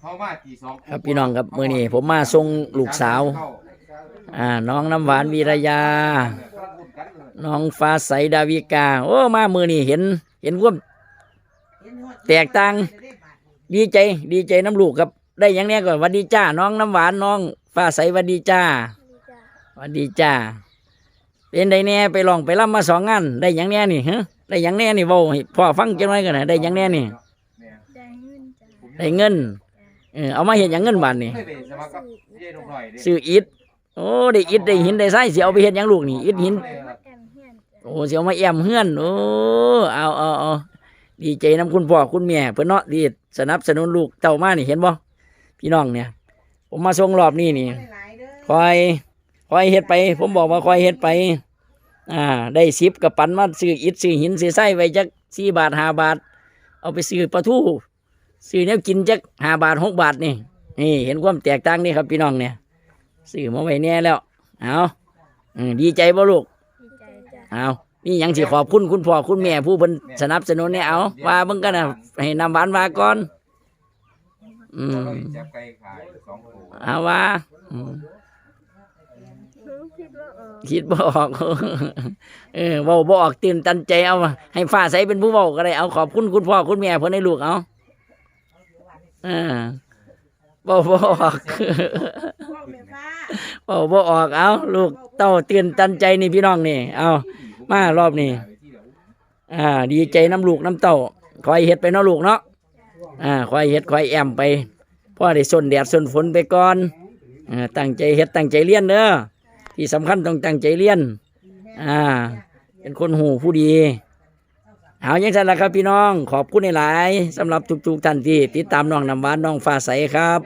เขามาตีสองครับพี่น้องครับมื้อนี้ผมมาส่งลูกสาว อ่า น้องน้ำหวานวีรยา น้องฟ้าใสดาวิกา โอ้ มามือนี่เห็น เห็นความแตกต่าง ดีใจ ดีใจน้ำลูกครับ ได้หยังเนี้ยก่อนหวันดีจ้า น้องน้ำหวานน้องฟ้าใสหวันดีจ้าหวันดีจ้า เป็นได้แน่ไปลองไปล่ำมาสองงาน ได้หยังแน่นี่ฮะได้หยังแน่นี่เว้าให้พ่อฟังจังไรกันนะได้หยังแน่นี่ได้เงินจ้ะได้ เงินเออเอามาเห็นยังเงินบาทนี่ไม่ไปสมัครกับเจ๊นกหน่อยดิซื้ออิฐโอ้ได้อิฐได้หินได้ทรายสิเอาไปเห็นยังลูกนี่อิฐหินมาแอมเฮียนจ้ะโอ้เสียวมาแอมเฮือนโอ้เอาเอาเอาดีใจน้ำคุณพ่อคุณแม่เพื่อนเนาะดีสนับสนุนลูกเต่ามานี่เห็นบ่พี่น้องเนี่ย ผมมาส่งรอบนี้นี่คอยคอยเฮ็ดไป ผมบอกว่าคอยเฮ็ดไป อ่า ได้สิบกับปันมาซื้ออิฐซื้อหินซื้อไส้ไว้จักสี่บาทห้าบาท เอาไปซื้อปลาทู ซื้อแนวกินจักห้าบาทหกบาทนี่นี่เห็นความแตกต่างนี่ครับพี่น้องเนี่ยซื้อมาไว้แน่แล้วเอาอืมดีใจบ่ลูกดีใจจ้ะเอานี่ยังสิขอบคุณคุณพ่อคุณแม่ผู้เพิ่นสนับสนุนเนี่ยเอาว่าเบิ่งกันนะให้นำหวานว่าก่อนอืมเราจับไก่ขายสองตัวเอาว่าอืมหนูคิดว่าเออคิดบ่ออกเออเว้าบ่ออกตื่นตันใจเอาให้ฟ้าใสเป็นผู้เว้าก็ได้เอาขอบคุณคุณพ่อคุณแม่เพิ่นให้ลูกเอาเออเว้าบ่ออกเว้าบ่ออกเอาลูกเต้าตื่นตันใจนี่พี่น้องนี่เอามารอบนี้อ่า ดีใจน้ำลูกน้ำเต้าคอยเฮ็ดไปเนาะลูกเนาะอ่าคอยเฮ็ดคอยแอมไปพ่อได้สนแดดสนฝนไปก่อนอ่าตั้งใจเฮ็ดตั้งใจเรียนเด้อที่สำคัญต้องตั้งใจเรียน อ่า เป็นคนหูผู้ดี เอาอย่างนั้นละครับพี่น้อง ขอบคุณหลายๆสำหรับทุกๆท่านที่ติดตามน้องน้ำหวานน้องฟ้าใสครับ